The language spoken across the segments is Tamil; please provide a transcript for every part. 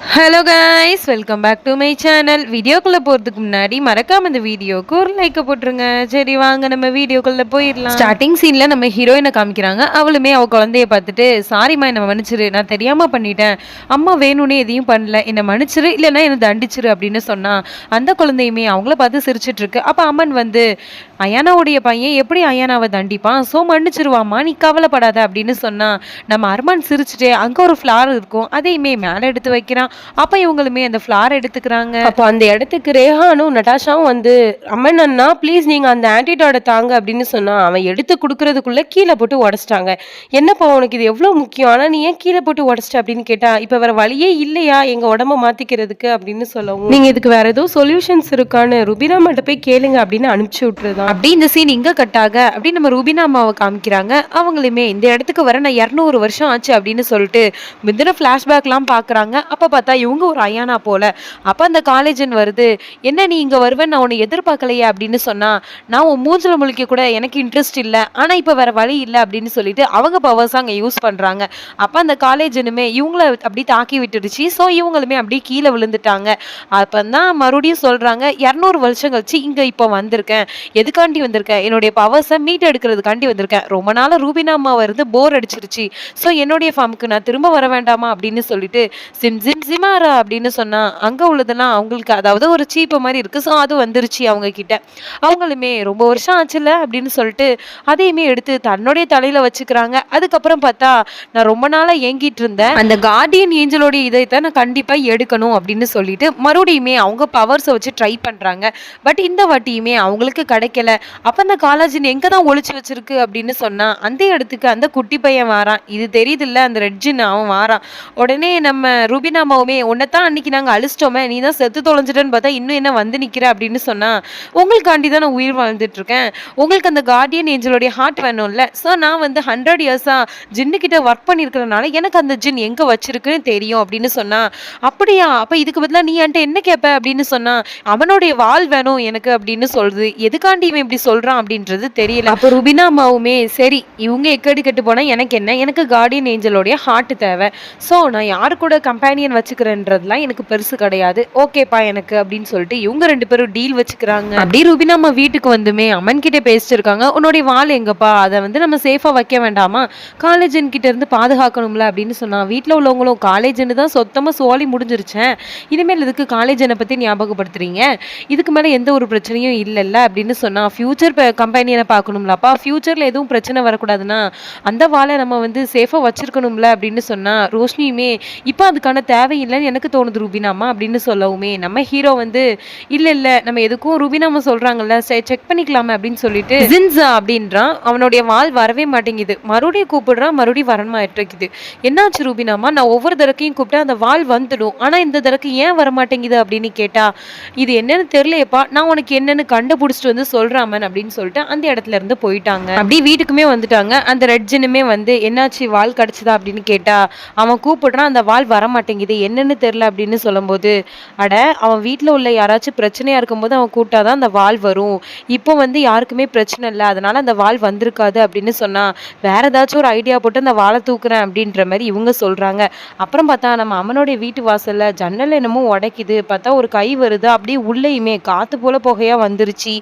Hello guys welcome back to my channel வீடியோக்குள்ளே போகிறதுக்கு முன்னாடி மறக்காம இந்த வீடியோக்கு ஒரு லைக்கை போட்டுருங்க. சரி வாங்க நம்ம வீடியோக்குள்ளே போயிடலாம். ஸ்டார்டிங் சீனில் நம்ம ஹீரோயினை காமிக்கிறாங்க. அவளுமே அவள் குழந்தைய பார்த்துட்டு சாரிம்மா என்னை மன்னிச்சிரு. நான் தெரியாமல் பண்ணிட்டேன். அம்மா வேணும்னே எதையும் பண்ணல. என்னை மன்னிச்சிரு இல்லைன்னா என்னை தண்டிச்சிரு அப்படின்னு சொன்னா அந்த குழந்தையுமே அவங்கள பார்த்து சிரிச்சிட்டு இருக்கு. அப்போ அம்மன் வந்து அயானாவுடைய பையன் எப்படி அயானாவை தண்டிப்பான்? ஸோ மன்னிச்சிருவாம்மா நீ கவலைப்படாத அப்படின்னு சொன்னா நம்ம அர்மான் சிரிச்சுட்டே அங்கே ஒரு ஃப்ளார் இருக்கும் அதையுமே மேலே எடுத்து வைக்கிறான். அப்போ இவங்களுமே அந்த ஃப்ளார் எடுத்துக்கிறாங்க. அப்போ அந்த இடத்துக்கு ரேஹானும் நட்டாஷாவும் வந்து அம்மன் அண்ணா ப்ளீஸ் நீங்க அந்த ஆன்டிடாட தாங்க அப்படின்னு சொன்னா அவன் எடுத்து கொடுக்கறதுக்குள்ள கீழே போட்டு உடச்சிட்டாங்க. என்னப்பா உனக்கு இது எவ்வளவு முக்கியம்? ஆனா நீ ஏன் கீழே போட்டு உடச்சிட்ட அப்படின்னு கேட்டா இப்ப வேற வழியே இல்லையா எங்க உடம்ப மாத்திக்கிறதுக்கு? அப்படின்னு சொல்லவும். நீங்க இதுக்கு வேற ஏதோ சொல்யூஷன்ஸ் இருக்கான்னு ருபினா மட்டும் போய் கேளுங்க அப்படின்னு அனுப்பிச்சு விட்டுருதான் அப்படி இந்த சீன் இங்க கட்டாக அப்படி நம்ம ரூபினா அம்மாவை காமிக்கிறாங்க. அவங்களுமே இந்த இடத்துக்கு வர நான் இரநூறு வருஷம் ஆச்சு அப்படின்னு சொல்லிட்டு முந்தின ஃப்ளாஷ்பேக்லாம் பார்க்குறாங்க அப்போ பார்த்தா இவங்க ஒரு அயானா போல. அப்போ அந்த காலேஜன் வருது. என்ன நீ இங்கே வருவேன் நான் உன்னை எதிர்பார்க்கலையே அப்படின்னு சொன்னால் நான் உன் மூஞ்சில் முழிக்க கூட எனக்கு இன்ட்ரெஸ்ட் இல்லை. ஆனால் இப்போ வேற வழி இல்லை அப்படின்னு சொல்லிட்டு அவங்க பவர்ஸ் அங்கே யூஸ் பண்ணுறாங்க அப்போ அந்த காலேஜனுமே இவங்கள அப்படி தாக்கி விட்டுடுச்சு. ஸோ இவங்களுமே அப்படியே கீழே விழுந்துட்டாங்க. அப்போ தான் மறுபடியும் சொல்கிறாங்க இரநூறு வருஷம் கழிச்சு இங்கே இப்போ வந்திருக்கேன். எதுக்கு இதுக்காண்டி வந்திருக்கேன். என்னுடைய பவர்ஸை மீட் எடுக்கிறதுக்காண்டி வந்திருக்கேன். ரொம்ப நாள் ரூபினா அம்மாவை இருந்து போர் அடிச்சிருச்சு. ஸோ என்னுடைய ஃபார்முக்கு நான் திரும்ப வர வேண்டாமா அப்படின்னு சொல்லிட்டு சிம் சிம் சிமாரா? அப்படின்னு சொன்னால் அங்கே உள்ளதெல்லாம் அவங்களுக்கு அதாவது ஒரு சீப்பு மாதிரி இருக்குது ஸோ அது வந்துருச்சு அவங்க கிட்ட. அவங்களுமே ரொம்ப வருஷம் ஆச்சுல்ல? அப்படின்னு சொல்லிட்டு அதையுமே எடுத்து தன்னுடைய தலையில் வச்சுக்கிறாங்க. அதுக்கப்புறம் பார்த்தா நான் ரொம்ப நாளாக ஏங்கிட்டு இருந்தேன். அந்த கார்டியன் ஏஞ்சலோடைய இதைத்தான் நான் கண்டிப்பாக எடுக்கணும் அப்படின்னு சொல்லிட்டு மறுபடியுமே அவங்க பவர்ஸை வச்சு ட்ரை பண்ணுறாங்க பட் இந்த வாட்டியுமே அவங்களுக்கு கிடைக்கல. அப்போ அந்த காலேஜின் எங்கே தான் ஒழிச்சு வச்சிருக்கு அப்படின்னு சொன்னா அந்த இடத்துக்கு அந்த குட்டி பையன் வாரான். இது தெரியுதுல்ல அந்த ரெட்ஜின் அவன் வாரான். உடனே நம்ம ரூபினாமாவுமே உன்னைத்தான் அன்னைக்கு நாங்கள் அழிச்சிட்டோமே நீ தான் செத்து தொலைஞ்சிட்டேன்னு பார்த்தா இன்னும் என்ன வந்து நிற்கிற அப்படின்னு சொன்னான் உங்களுக்காண்டி தான் நான் உயிர் வாழ்ந்துட்டு இருக்கேன் உங்களுக்கு அந்த கார்டியன் ஏஞ்சலோடைய ஹார்ட் வேணும்ல. ஸோ நான் வந்து ஹண்ட்ரட் இயர்ஸாக ஜின்னுக்கிட்ட ஒர்க் பண்ணியிருக்கிறனால எனக்கு அந்த ஜின் எங்கே வச்சிருக்குன்னு தெரியும் அப்படின்னு சொன்னான் அப்படியா? அப்போ இதுக்கு பதிலாக நீ என்கிட்ட என்ன கேட்ப அப்படின்னு சொன்னால் அவனுடைய வால் வேணும் எனக்கு அப்படின்னு சொல்கிறது எதுக்காண்டி இவன் இப்படி சொல்றான் அப்படின்றது தெரியல. அப்போ ருபினா அம்மாவுமே சரி இவங்க எக்கடி கெட்டு போனா எனக்கு என்ன? எனக்கு கார்டியன் ஏஞ்சலோடைய ஹார்ட் தேவை. ஸோ நான் யாரு கூட கம்பேனியன் வச்சுக்கிறேன்றதுலாம் எனக்கு பெருசு கிடையாது. ஓகேப்பா எனக்கு அப்படின்னு சொல்லிட்டு இவங்க ரெண்டு பேரும் டீல் வச்சுக்கிறாங்க. அப்படியே ருபினா அம்மா வீட்டுக்கு வந்துமே அம்மன் கிட்ட பேசிட்டு இருக்காங்க உன்னுடைய வால் எங்கப்பா? அதை வந்து நம்ம சேஃபா வைக்க வேண்டாமா? காலேஜன் கிட்ட இருந்து பாதுகாக்கணும்ல? அப்படின்னு சொன்னா வீட்டில் உள்ளவங்களும் காலேஜ்னு தான் சொத்தமா சோழி முடிஞ்சிருச்சேன். இனிமேல் இதுக்கு காலேஜனை பத்தி ஞாபகப்படுத்துறீங்க. இதுக்கு மேல எந்த ஒரு பிரச்சனையும் இல்லைல்ல? அப்படின்னு சொன்னா ஃபியூச்சர் கம்பெனியை பார்க்கணும்லப்பா ஃப்யூச்சரில் எதுவும் பிரச்சனை வரக்கூடாதுன்னா அந்த வாழை நம்ம வந்து சேஃபாக வச்சுருக்கணும்ல அப்படின்னு சொன்னால் ரோஷினியுமே இப்போ அதுக்கான தேவையில்லைன்னு எனக்கு தோணுது ரூபினாமா அப்படின்னு சொல்லவுமே நம்ம ஹீரோ வந்து இல்லை இல்லை நம்ம எதுக்கும் ரூபினாமா சரி செக் பண்ணிக்கலாமே அப்படின்னு சொல்லிட்டு ஜின்ஸா அப்படின்றான். அவனுடைய வால் வரவே மாட்டேங்குது. மறுபடியும் கூப்பிடுறான் மறுபடியும் வரமாட்டேங்குது என்னாச்சு ரூபினாமா நான் ஒவ்வொரு தடக்கையும் கூப்பிட்டா அந்த வால் வந்துடும். ஆனால் இந்த தடக்கு ஏன் வர மாட்டேங்குது அப்படின்னு கேட்டா இது என்னன்னு தெரியலையப்பா. நான் உனக்கு என்னன்னு கண்டுபிடிச்சிட்டு வந்து சொல்கிறேன் சொல்றாமன் அப்படின்னு சொல்லிட்டு அந்த இடத்துல இருந்து போயிட்டாங்க. அப்படியே வீட்டுக்குமே வந்துட்டாங்க. அந்த ரெட் ஜின்னுமே வந்து என்னாச்சு? வால் கிடைச்சதா? அப்படின்னு கேட்டா அவன் கூப்பிடுறான் அந்த வால் வர மாட்டேங்குது என்னன்னு தெரியல அப்படின்னு சொல்லும்போது அட அவன் வீட்டில் உள்ள யாராச்சும் பிரச்சனையா இருக்கும்போது அவன் கூப்பிட்டாதான் அந்த வால் வரும். இப்போ வந்து யாருக்குமே பிரச்சனை இல்லை. அதனால அந்த வால் வந்திருக்காது அப்படின்னு சொன்னா வேற ஏதாச்சும் ஒரு ஐடியா போட்டு அந்த வாழை தூக்குறேன் அப்படின்ற மாதிரி இவங்க சொல்றாங்க. அப்புறம் பார்த்தா நம்ம அம்மனுடைய வீட்டு வாசல்ல ஜன்னல் என்னமோ உடைக்குது. பார்த்தா ஒரு கை வருது. அப்படியே உள்ளேயுமே காத்து போல புகையா வந்துருச்சு.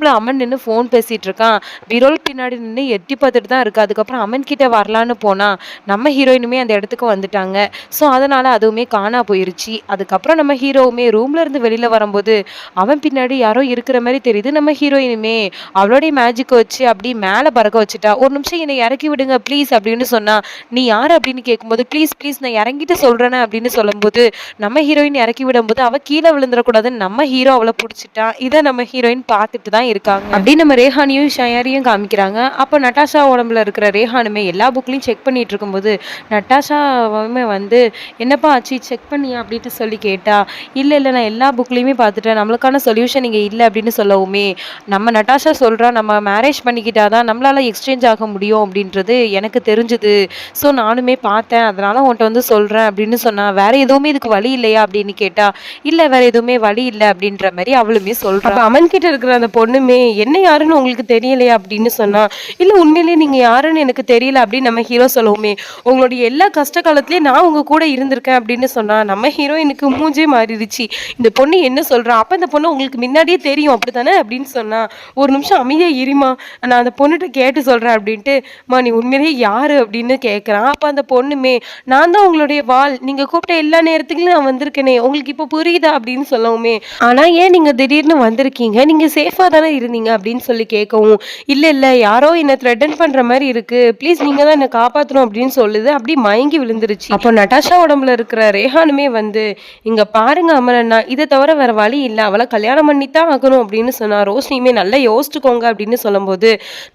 ரூம்ல அம்மன் நின்று ஃபோன் பேசிகிட்டு இருக்கான் விரோல் பின்னாடி நின்று எட்டி பார்த்துட்டு தான் இருக்கு. அதுக்கப்புறம் அம்மன் கிட்டே வரலான்னு போனால் நம்ம ஹீரோயினுமே அந்த இடத்துக்கு வந்துட்டாங்க. ஸோ அதனால் அதுவுமே காணா போயிருச்சு. அதுக்கப்புறம் நம்ம ஹீரோவுமே ரூம்ல இருந்து வரும்போது அவன் பின்னாடி யாரோ இருக்கிற மாதிரி தெரியுது நம்ம ஹீரோயினுமே அவளுடைய மேஜிக்கை வச்சு அப்படி மேலே பறக்க வச்சுட்டா ஒரு நிமிஷம் என்னை இறக்கி விடுங்க ப்ளீஸ் அப்படின்னு சொன்னால் நீ யார்? அப்படின்னு கேட்கும்போது ப்ளீஸ் ப்ளீஸ் நான் இறங்கிட்டு சொல்கிறேன்னு அப்படின்னு சொல்லும்போது நம்ம ஹீரோயின் இறக்கி விடும்போது அவள் கீழே விழுந்துடக்கூடாதுன்னு நம்ம ஹீரோ அவளை பிடிச்சிட்டான் இதை நம்ம ஹீரோயின் பார்த்துட்டு தான் இருக்காங்க. அப்படி நம்ம ரேஹானியும் ஷயாரியும் காமிக்கிறாங்க. அப்போ நட்டாஷா உடம்புல இருக்கிற ரேஹானுமே எல்லா புக்லையும் செக் பண்ணிட்டு இருக்கும்போது நட்டாஷாவுமே வந்து என்னப்பா ஆச்சு செக் பண்ணியா? அப்படின்ட்டு சொல்லி கேட்டா இல்லை இல்லை நான் எல்லா புக்லையுமே பார்த்துட்டேன். நம்மளுக்கான சொல்யூஷன் இங்கே இல்லை அப்படின்னு சொல்லவுமே நம்ம நட்டாஷா சொல்கிறா நம்ம மேரேஜ் பண்ணிக்கிட்டாதான் நம்மளால எக்ஸ்சேஞ்ச் ஆக முடியும் அப்படின்றது எனக்கு தெரிஞ்சுது. ஸோ நானுமே பார்த்தேன். அதனால உன்கிட்ட வந்து சொல்கிறேன் அப்படின்னு சொன்னா வேற எதுவுமே இதுக்கு வழி இல்லையா? அப்படின்னு கேட்டா இல்லை வேற எதுவுமே வழி இல்லை அப்படின்ற மாதிரி அவளுமே சொல்றா. அப்ப அம்மன் கிட்ட இருக்கிற அந்த பொண்ணுமே என்ன யாருன்னு உங்களுக்கு தெரியலையா? அப்படின்னு சொன்னா இல்ல உண்மையிலேயே நீங்க யாருன்னு எனக்கு தெரியல அப்படின்னு நம்ம ஹீரோ சொல்லுவோமே. உங்களுடைய எல்லா கஷ்ட காலத்திலயும் நான் உங்க கூட இருந்திருக்கேன் அப்படின்னு சொன்னா நம்ம ஹீரோயினுக்கு மூஞ்சே மாறிடுச்சு. இந்த பொண்ணு என்ன சொல்றா? அப்ப இந்த பொண்ணு உங்களுக்கு முன்னாடியே தெரியும் அப்படித்தானே? அப்படின்னு சொன்னா ஒரு நிமிஷம் அமைதியா இருமா. நான் அந்த பொண்ணுகிட்ட கேட்டு சொல்றேன் அப்படின்ட்டு மா நீ உண்மையிலேயே யாரு? அப்படின்னு கேட்குறான் அப்ப அந்த பொண்ணுமே நான் தான் உங்களுடைய வாள் நீங்க கூப்பிட்ட எல்லா நேரத்துக்கும் நான் வந்திருக்கேனே. உங்களுக்கு இப்போ புரியுதா? அப்படின்னு சொல்லவுமே ஆனா ஏன் நீங்க திடீர்னு வந்திருக்கீங்க? நீங்க சேஃபா தானே இருந்தீங்க அப்படின்னு சொல்லி கேட்கவும் இல்லை இல்லை யாரோ என்னை த்ரெட்டன் பண்ற மாதிரி இருக்கு. ப்ளீஸ் நீங்கள் தான் என்னை காப்பாற்றணும் அப்படின்னு சொல்லுது. அப்படி மயங்கி விழுந்துருச்சு. அப்போ நட்டாஷா உடம்புல இருக்கிற ரேஹானுமே வந்து இங்கே பாருங்க அமரண்ணா இதை தவிர வேற வழி இல்லை. அவளை கல்யாணம் பண்ணித்தான் ஆகணும் அப்படின்னு சொன்னா ரோஷினியுமே நல்லா யோசிச்சுக்கோங்க அப்படின்னு சொல்லும்போது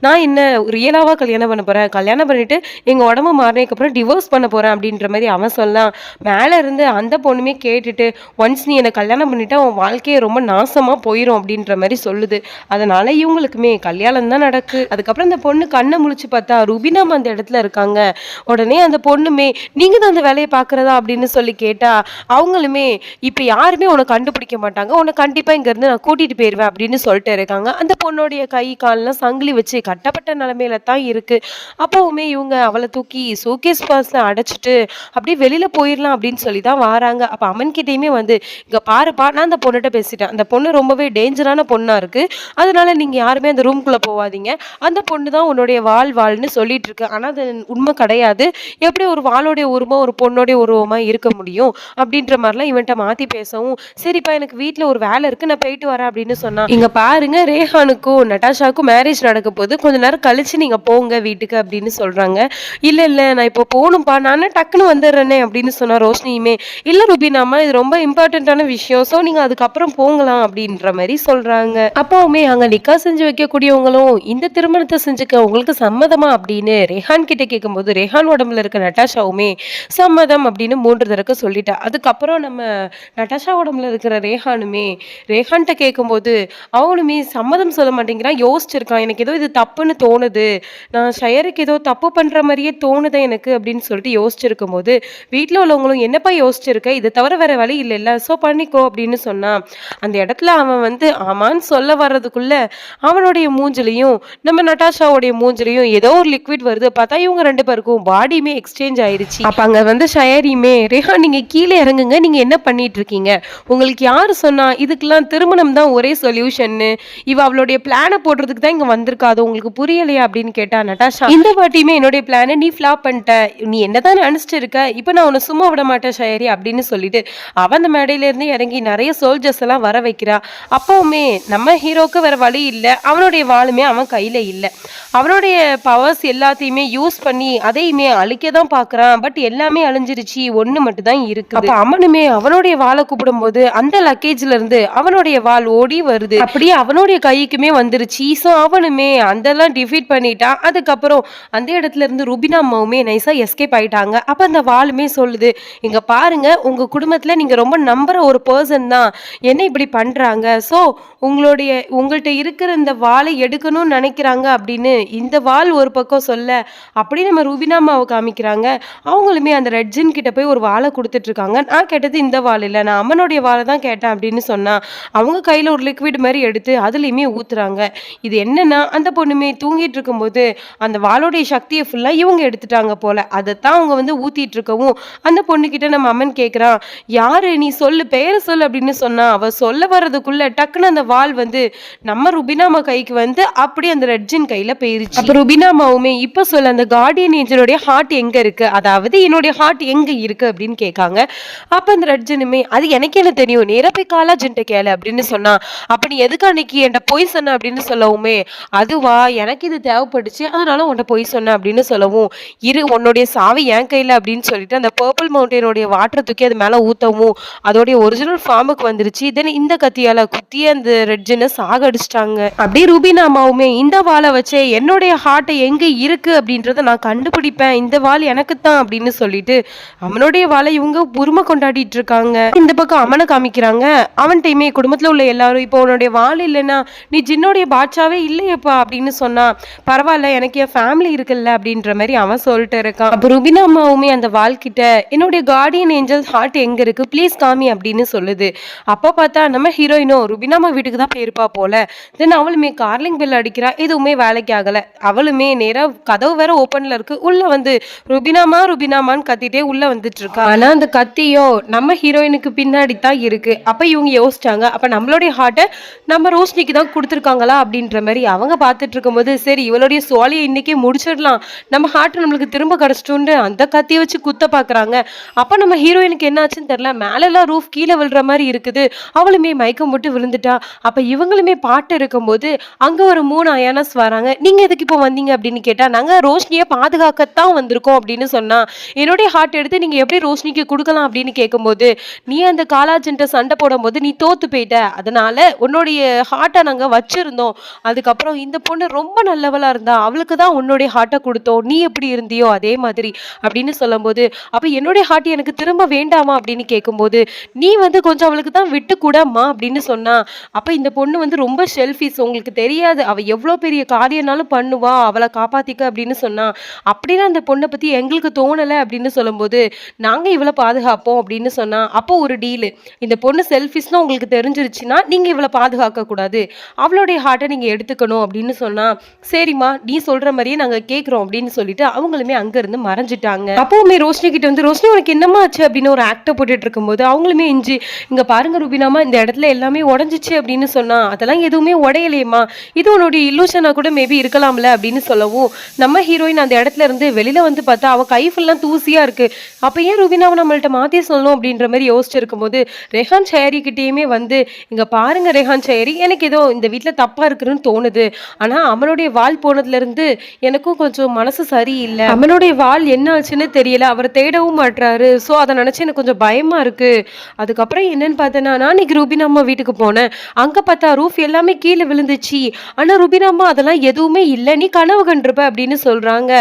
நான் என்ன ரியலாவாக கல்யாணம் பண்ண போறேன்? கல்யாணம் பண்ணிட்டு எங்கள் உடம்பு மாறினதுக்கப்புறம் டிவோர்ஸ் பண்ண போறேன் அப்படின்ற மாதிரி அவன் சொல்லலாம் மேலே இருந்து அந்த பொண்ணுமே கேட்டுட்டு ஒன்ஸ் நீ என்னை கல்யாணம் பண்ணிட்டா உன் வாழ்க்கையை ரொம்ப நாசமாக போயிடும் அப்படின்ற மாதிரி சொல்லுது. அதனால இவங்களுக்குமே கல்யாணம் தான் நடக்கு. அதுக்கப்புறம் அந்த பொண்ணு கண்ணை முழிச்சு பார்த்தா ருபினாம் அந்த இடத்துல இருக்காங்க. உடனே அந்த பொண்ணுமே நீங்க தான் அந்த வேலையை பாக்குறதா அப்படின்னு சொல்லி கேட்டா அவங்களுமே இப்ப யாருமே உனக்கு கண்டுபிடிக்க மாட்டாங்க. உனக்கு கண்டிப்பா இங்க இருந்து நான் கூட்டிட்டு போயிருவேன் அப்படின்னு சொல்லிட்டு இருக்காங்க. அந்த பொண்ணுடைய கை கால்லாம் சங்கிலி வச்சு கட்டப்பட்ட நிலைமையில தான் இருக்கு. அப்பவுமே இவங்க அவளை தூக்கி சூகேஸ் பாஸ்ல அடைச்சிட்டு அப்படியே வெளியில போயிடலாம் அப்படின்னு சொல்லி தான் வராங்க. அப்ப அம்மன் கிட்டேயுமே வந்து இங்க பாருப்பா நான் அந்த பொண்ணுகிட்ட பேசிட்டேன். அந்த பொண்ணு ரொம்பவே டேஞ்சரான பொண்ணா இருக்கு. அதனால நீங்கள் யாருமே அந்த ரூம்குள்ளே போகாதீங்க அந்த பொண்ணு தான் உன்னுடைய வாழ் வாழ்னு சொல்லிட்டு இருக்கு ஆனால் அது உண்மை கிடையாது. எப்படி ஒரு வாளுடைய உருவம் ஒரு பொண்ணுடைய உருவமாக இருக்க முடியும்? அப்படின்ற மாதிரிலாம் இவன்ட்ட மாற்றி பேசவும் சரிப்பா எனக்கு வீட்டில் ஒரு வேலை இருக்குது நான் போயிட்டு வரேன் அப்படின்னு சொன்னான் இங்கே பாருங்க ரேஹானுக்கும் நட்டாஷாவுக்கும் மேரேஜ் நடக்க போது கொஞ்ச நேரம் கழிச்சு நீங்கள் போங்க வீட்டுக்கு அப்படின்னு சொல்கிறாங்க இல்லை இல்லை நான் இப்போ போகணும்ப்பா நானே டக்குன்னு வந்துடுறேனே அப்படின்னு சொன்னா ரோஷினியுமே இல்லை ருபினாமா இது ரொம்ப இம்பார்ட்டண்ட்டான விஷயம். ஸோ நீங்கள் அதுக்கப்புறம் போங்கலாம் அப்படின்ற மாதிரி சொல்கிறாங்க அப்பாவுமே அங்கே நிக்கா செஞ்சு வைக்கக்கூடியவங்களும் இந்த திருமணத்தை செஞ்சுக்க உங்களுக்கு சம்மதமா அப்படின்னு ரெஹான் கிட்ட கேட்கும்போது ரெஹான் உடம்புல இருக்க நட்டாஷாவுமே சம்மதம் அப்படின்னு மூன்று தடவை சொல்லிட்டா. அதுக்கப்புறம் நம்ம நட்டாஷா உடம்புல இருக்கிற ரேஹானுமே ரேஹான்கிட்ட கேட்கும்போது அவனுமே சம்மதம் சொல்ல மாட்டேங்கிறான் யோசிச்சிருக்கான் எனக்கு ஏதோ இது தப்புன்னு தோணுது நான் ஷயருக்கு ஏதோ தப்பு பண்ணுற மாதிரியே தோணுதே எனக்கு அப்படின்னு சொல்லிட்டு யோசிச்சிருக்கும் போது வீட்டில் உள்ளவங்களும் என்னப்பா யோசிச்சிருக்க? இதை தவிர வேற வழி இல்லைல்ல ஸோ பண்ணிக்கோ அப்படின்னு சொன்னான். அந்த இடத்துல அவன் வந்து ஆமான்னு சொல்ல வர்றதுக்குள்ள அவனுடைய மூஞ்சிலையும் நம்ம நட்டாஷாவுடைய மூஞ்சிலையும் ஏதோ ஒரு லிக்விட் வருது. பார்த்தா இவங்க ரெண்டு பேருக்கும் பாடியுமே எக்ஸ்சேஞ்ச் ஆயிருச்சு. அப்ப அங்க வந்து ஷயரியுமே ரேஹா நீங்க கீழே இறங்குங்க. நீங்க என்ன பண்ணிட்டு இருக்கீங்க? உங்களுக்கு யாரு சொன்னா இதுக்கெல்லாம் திருமணம் தான் ஒரே சொல்யூஷன்னு இவ அவளுடைய பிளானை போடுறதுக்கு தான் இங்க வந்திருக்கா. அது உங்களுக்கு புரியலையா? அப்படின்னு கேட்டா நட்டாஷா இந்த வாட்டியுமே என்னுடைய பிளானை நீ ஃபிளாப் பண்ணிட்ட. நீ என்னதான் நினைச்சிட்டு இருக்க? இப்போ நான் உன்னை சும்மா விட மாட்டேன் ஷயரி அப்படின்னு சொல்லிட்டு அவன் அந்த மேடையில இருந்து இறங்கி நிறைய சோல்ஜர்ஸ் எல்லாம் வர வைக்கிறா. அப்பவுமே நம்ம ஹீரோக்கு வேற வழி இல்லை. அவனுடைய வாளுமே அவன் கையில இல்லை. அவனுடைய பவர்ஸ் எல்லாத்தையுமே யூஸ் பண்ணி அதையுமே அழிக்க தான் பாக்குறான். பட் எல்லாமே அழிஞ்சிருச்சு. ஒண்ணு மட்டும் தான் இருக்கு அப்ப அவனுமே அவனுடைய வாளை கூப்பிடும்போது அந்த லக்கேஜ்ல இருந்து அவனுடைய வால் ஓடி வருது. அப்படியே அவனுடைய கைக்குமே வந்துருச்சு. ஸோ அவனுமே அதெல்லாம் டிஃபீட் பண்ணிட்டான் அதுக்கப்புறம் அந்த இடத்துல இருந்து ருபினா அம்மாவுமே நைஸா எஸ்கேப் ஆயிட்டாங்க. அப்ப அந்த வாளுமே சொல்லுது இங்க பாருங்க உங்க குடும்பத்துல நீங்க ரொம்ப நம்புற ஒரு பர்சன் தான். என்ன இப்படி பண்றாங்க? ஸோ உங்களுடைய உங்கள்கிட்ட இருக்கிற இந்த வாளை எடுக்கணும்னு நினைக்கிறாங்க அப்படின்னு இந்த வாள் ஒரு பக்கம் சொல்ல அப்படி நம்ம ரூபினா அம்மாவை காமிக்கிறாங்க. அவங்களுமே அந்த ரெட்ஜின் கிட்ட போய் ஒரு வாளை கொடுத்துட்டு இருக்காங்க. நான் கேட்டது இந்த வாள் இல்லை. நான் அம்மனுடைய வாளை தான் கேட்டேன் அப்படின்னு சொன்னா அவங்க கையில ஒரு லிக்விட் மாதிரி எடுத்து அதுலேயுமே ஊத்துறாங்க. இது என்னன்னா அந்த பொண்ணுமே தூங்கிட்டு இருக்கும்போது அந்த வாளோடைய சக்தியை ஃபுல்லாக இவங்க எடுத்துட்டாங்க போல. அதைத்தான் அவங்க வந்து ஊத்திட்டு இருக்கவும் அந்த பொண்ணுக்கிட்ட நம்ம அம்மன் கேட்குறான் யாரு? நீ சொல்லு பெயரை சொல்லு அப்படின்னு சொன்னா அவ சொல்ல வர்றதுக்குள்ள டக்குன்னு அந்த வால் வந்து நம்ம ருபினாமா கைக்கு வந்து அப்படியே அந்த ரெட்ஜின் கையில போயிருச்சு. அப்ப ருபினாமாவுமே இப்ப சொல்ல அந்த கார்டியன் ஏஞ்சலோடைய ஹார்ட் எங்க இருக்கு? அதாவது என்னுடைய ஹார்ட் எங்க இருக்கு அப்படின்னு கேட்காங்க. அப்ப அந்த ரெட்ஜனுமே அது எனக்கு என்ன தெரியும்? நேர போய் காலாஜன்ட்ட கேளு அப்படின்னு சொன்னா அப்ப நீ எதுக்கு அன்னைக்கு என்கிட்ட பொய் சொன்ன அப்படின்னு சொல்லவுமே அதுவா எனக்கு இது தேவைப்பட்டுச்சு அதனால உன்கிட்ட பொய் சொன்னேன் அப்படின்னு சொல்லவும் இரு உன்னுடைய சாவி என் கையில அப்படின்னு சொல்லிட்டு அந்த பர்பிள் மவுண்டனுடைய வாட்டரை தூக்கி அது மேல ஊத்தவும் அதோடைய ஒரிஜினல் ஃபார்முக்கு வந்துருச்சு. தென் இந்த கத்தியால குத்தி அந்த ரெட்ஜனை சாகடிச்சிட்டாங்க அப்படியே ரூபினா அம்மாவுமே இந்த வாழை வச்சே என்னுடைய ஹார்ட் எங்க இருக்கு அப்படின்றத நான் கண்டுபிடிப்பேன். இந்த வாள் எனக்கு தான் அப்படின்னு சொல்லிட்டு அவனுடைய வாளை இவங்க உரிமை கொண்டாடிட்டு இருக்காங்க. இந்த பக்கம் அவனை காமிக்கிறாங்க. அவன்கிட்டயுமே குடும்பத்துல உள்ள எல்லாரும் இப்போ உன்னுடைய வால் இல்லைன்னா நீ ஜின்னோடைய பாட்சாவே இல்லையப்பா அப்படின்னு சொன்னா பரவாயில்ல எனக்கு என் ஃபேமிலி இருக்குல்ல அப்படின்ற மாதிரி அவன் சொல்லிட்டு இருக்கான். அப்ப ருபினா அம்மாவுமே அந்த வாழ்கிட்ட என்னுடைய கார்டியன் ஏஞ்சல் ஹார்ட் எங்க இருக்கு? ப்ளீஸ் காமி அப்படின்னு சொல்லுது. அப்ப பார்த்தா நம்ம ஹீரோயினோ ருபினாமா வீட்டுக்கு தான் போயிருப்பா போல. தென் அவளுமே கார்லிங் பில் அடிக்கிறா. எதுவுமே வேலைக்கு ஆகலை. அவளுமே நேராக கதவு வேற ஓப்பனில் இருக்கு. உள்ள வந்து ருபினாமா ருபினாமான்னு கத்திட்டே உள்ள வந்துட்டு இருக்கா ஆனால் அந்த கத்தியோ நம்ம ஹீரோயினுக்கு பின்னாடி தான் இருக்கு. அப்போ இவங்க யோசிச்சாங்க. அப்போ நம்மளுடைய ஹார்ட்டை நம்ம ரோஷினிக்கு தான் கொடுத்துருக்காங்களா அப்படின்ற மாதிரி அவங்க பார்த்துட்டு இருக்கும்போது சரி இவளுடைய சோழியை இன்னைக்கே முடிச்சிடலாம். நம்ம ஹார்ட் நம்மளுக்கு திரும்ப கிடச்சிட்டோன்னு அந்த கத்தியை வச்சு குத்த பார்க்குறாங்க. அப்போ நம்ம ஹீரோயினுக்கு என்னாச்சுன்னு தெரில மேலெல்லாம் ரூஃப் கீழே விழுற மாதிரி இருக்குது. அவளுமே மயக்கம் போட்டு விழுந்துட்டா. அப்போ இவங்களுமே பாட்டு இருக்கும்போது அங்கே ஒரு மூணு அயானஸ் வராங்க. நீங்கள் எதுக்கு இப்போ வந்தீங்க? அப்படின்னு கேட்டால் நாங்கள் ரோஷினியை பாதுகாக்கத்தான் வந்திருக்கோம் அப்படின்னு சொன்னால் என்னுடைய ஹார்ட் எடுத்து நீங்கள் எப்படி ரோஷினிக்கு கொடுக்கலாம்? அப்படின்னு கேட்கும்போது நீ அந்த காலாஜன்ட்ட சண்டை போடும்போது நீ தோற்று போயிட்ட. அதனால் உன்னுடைய ஹார்ட்டை நாங்கள் வச்சுருந்தோம். அதுக்கப்புறம் இந்த பொண்ணு ரொம்ப நல்லவளாக இருந்தா அவளுக்கு தான் உன்னுடைய ஹார்ட்டை கொடுத்தோம். நீ எப்படி இருந்தியோ அதே மாதிரி அப்படின்னு சொல்லும்போது அப்போ என்னுடைய ஹார்ட் எனக்கு திரும்ப வேண்டாமா? அப்படின்னு கேட்கும்போது நீ வந்து கொஞ்சம் அவளுக்கு தான் விட்டு கூடம்மா அப்படின்னு சொன்னா அப்போ இந்த பொண்ணு வந்து ரொம்ப ரொம்ப ஷெல்ஃபிஸ் உங்களுக்கு தெரியாது. அவள் எவ்வளோ பெரிய காரியம்னாலும் பண்ணுவா. அவளை காப்பாற்றிக்க அப்படின்னு சொன்னா அப்படின்னு அந்த பொண்ணை பற்றி எங்களுக்கு தோணலை அப்படின்னு சொல்லும்போது நாங்கள் இவளை பாதுகாப்போம் அப்படின்னு சொன்னால் அப்போ ஒரு டீலு இந்த பொண்ணு செல்ஃபிஸ்னு உங்களுக்கு தெரிஞ்சிருச்சுன்னா நீங்கள் இவளை பாதுகாக்கக்கூடாது அவளுடைய ஹார்ட்டை நீங்கள் எடுத்துக்கணும் அப்படின்னு சொன்னால் சரிம்மா நீ சொல்கிற மாதிரியே நாங்கள் கேட்குறோம் அப்படின்னு சொல்லிட்டு அவங்களுமே அங்கேருந்து மறைஞ்சிட்டாங்க. அப்போவுமே ரோஷினி கிட்ட வந்து ரோஷினி உனக்கு என்னம்மா ஆச்சு? அப்படின்னு ஒரு ஆக்டை போட்டுட்டு இருக்கும்போது அவங்களுமே இஞ்சி இங்கே பாருங்க ரூபினாமா இந்த இடத்துல எல்லாமே உடஞ்சிச்சு அப்படின்னு சொன்னால் அதெல்லாம் எதுவுமே உடையலையம்மா. இது உன்னுடைய இல்லூஷனா கூட மேபி இருக்கலாம்ல அப்படின்னு சொல்லவும் நம்ம ஹீரோயின் அந்த இடத்துல இருந்து வெளியில வந்து பார்த்தா அவ கை ஃபுல்லா தூசியா இருக்கு. அப்ப ஏன் ரூபினாவை நம்மள்ட்ட மாத்தி சொல்லணும் அப்படின்ற மாதிரி யோசிச்சு இருக்கும்போது ரெஹான் ஷயரி கிட்டேயுமே வந்து இங்க பாருங்க ரெஹான் ஷயரி எனக்கு ஏதோ இந்த வீட்ல தப்பா இருக்குன்னு தோணுது. ஆனா அவனுடைய வால் போனதுல இருந்து எனக்கும் கொஞ்சம் மனசு சரியில்லை. அவனுடைய வால் என்ன ஆச்சுன்னு தெரியல. அவர் தேடவும் மாட்றாரு. ஸோ அதை நினைச்சு எனக்கு கொஞ்சம் பயமா இருக்கு. அதுக்கப்புறம் என்னன்னு பார்த்தேன்னா நான் இன்னைக்கு ரூபினா அம்மா வீட்டுக்கு போனேன். அங்க பார்த்தா ரூஃப் எல்லாமே கீழே விழுந்துச்சு. ஆனால் ருபினாம்மா அதெல்லாம் எதுவுமே இல்லை. நீ கனவு கண்டிருப்ப அப்படின்னு சொல்கிறாங்க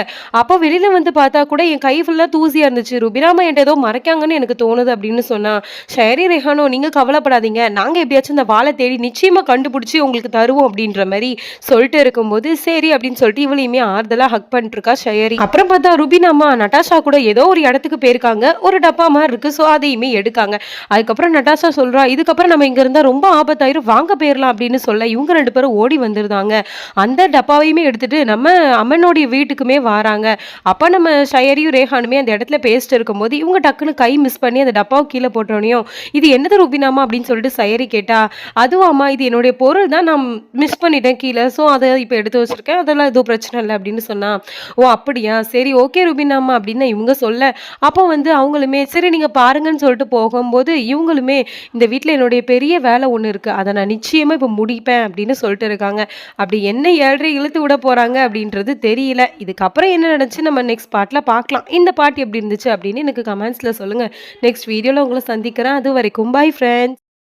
அப்போ வெளியில் வந்து பார்த்தா கூட என் கை ஃபுல்லாக தூசியாக இருந்துச்சு. ருபினாம்மா என்கிட்ட ஏதோ மறைக்காங்கன்னு எனக்கு தோணுது அப்படின்னு சொன்னால் சரி ரெஹானோ நீங்கள் கவலைப்படாதீங்க. நாங்கள் எப்படியாச்சும் இந்த வாழை தேடி நிச்சயமாக கண்டுபிடிச்சி உங்களுக்கு தருவோம் அப்படின்ற மாதிரி சொல்லிட்டு இருக்கும்போது சரி அப்படின்னு சொல்லிட்டு இவளையுமே ஆறுதலாக ஹக் பண்ணிட்டு இருக்கா ஷயரி. அப்புறம் பார்த்தா ருபினாம்மா நட்டாஷா கூட ஏதோ ஒரு இடத்துக்கு போயிருக்காங்க. ஒரு டப்பா மாதிரி இருக்குது ஸோ அதையுமே எடுக்காங்க. அதுக்கப்புறம் நட்டாஷா சொல்கிறா இதுக்கப்புறம் நம்ம இங்கே இருந்தால் ரொம்ப ஆபத்தாயிரும். வாங்க போயிடலாம் அப்படின்னு சொல்ல இவங்க ரெண்டு பேரும் ஓடி வந்திருந்தாங்க. அந்த டப்பாவையுமே எடுத்துட்டு நம்ம அம்மனுடைய வீட்டுக்குமே வராங்க. அப்போ நம்ம ஷயரியும் ரேஹானுமே அந்த இடத்துல பேசிட்டு இருக்கும்போது இவங்க டக்குன்னு கை மிஸ் பண்ணி அந்த டப்பாவை கீழே போட்டோனையும் இது என்னது ருபினாமா அப்படின்னு சொல்லிட்டு சயரி கேட்டா அதுவாம்மா இது என்னுடைய பொருள் தான் நான் மிஸ் பண்ணிட்டேன் கீழே ஸோ அதை இப்போ எடுத்து வச்சிருக்கேன் அதெல்லாம் எதுவும் பிரச்சனை இல்லை அப்படின்னு சொன்னா ஓ அப்படியா? சரி ஓகே ரூபினாமா அப்படின்னு இவங்க சொல்ல அப்போ வந்து அவங்களுமே சரி நீங்கள் பாருங்கன்னு சொல்லிட்டு போகும்போது இவங்களுமே இந்த வீட்டில் என்னுடைய பெரிய வேலை ஒன்று இருக்குது அதை நான் நிச்சயமாக இப்போ முடிப்பேன் அப்படின்னு சொல்லிட்டு இருக்காங்க. அப்படி என்ன ஏழரை இழுத்து விட போகிறாங்க அப்படின்றது தெரியல. இதுக்கப்புறம் என்ன நடந்துச்சு? நம்ம நெக்ஸ்ட் பாட்டில் பார்க்கலாம். இந்த பாட்டு எப்படி இருந்துச்சு அப்படின்னு எனக்கு கமெண்ட்ஸில் சொல்லுங்க. நெக்ஸ்ட் வீடியோவில் உங்களை சந்திக்கிறேன். அது வரைக்கும் பாய் ஃப்ரெண்ட்ஸ்